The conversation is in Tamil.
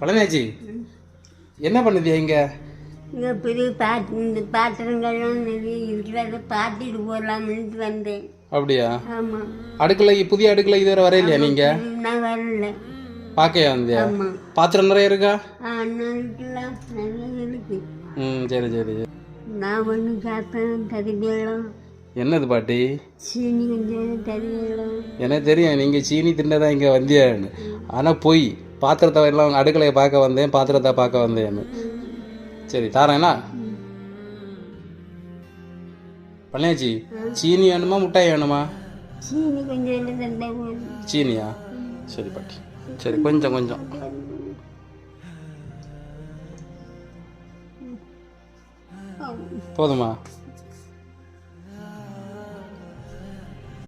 பழனியாச்சி என்ன பண்ணுதியா இங்க? இங்கே பெரிய பாட்டு இந்த பாத்திரங்கள்லாம் நிறைய இருக்கிறத பார்த்துட்டு போகலாம்னு வந்தேன். அப்படியா? ஆமாம் அடுக்கலை புதிய அடுக்கலை இதுவரை வரையிலையா நீங்க? நான் வரல. பார்க்கையா வந்தியா? ஆமாம் பாத்திரம் நிறைய இருக்கா? ஆ நிறைய இருக்கு. ம் சரி சரி. சரி. நான் ஒன்று சாப்பிட்டேன் தருவேலாம் என்னது பாட்டி? சீனி கொஞ்சம் தருவேலாம் எனக்கு தெரியும் நீங்க சீனி தின்னதான் இங்க வந்தியான்னு. ஆனா போய். பாத்திரத்தை எல்லாம் அடுக்கலையை பார்க்க வந்தேன் பாத்திரத்தை பார்க்க வந்தேன்னு. சரி தாரேனா பழனியாச்சி சீனி வேணுமா முட்டாய் வேணுமா. சீனியா? சரி பாட்டி. சரி கொஞ்சம் கொஞ்சம். போதுமா?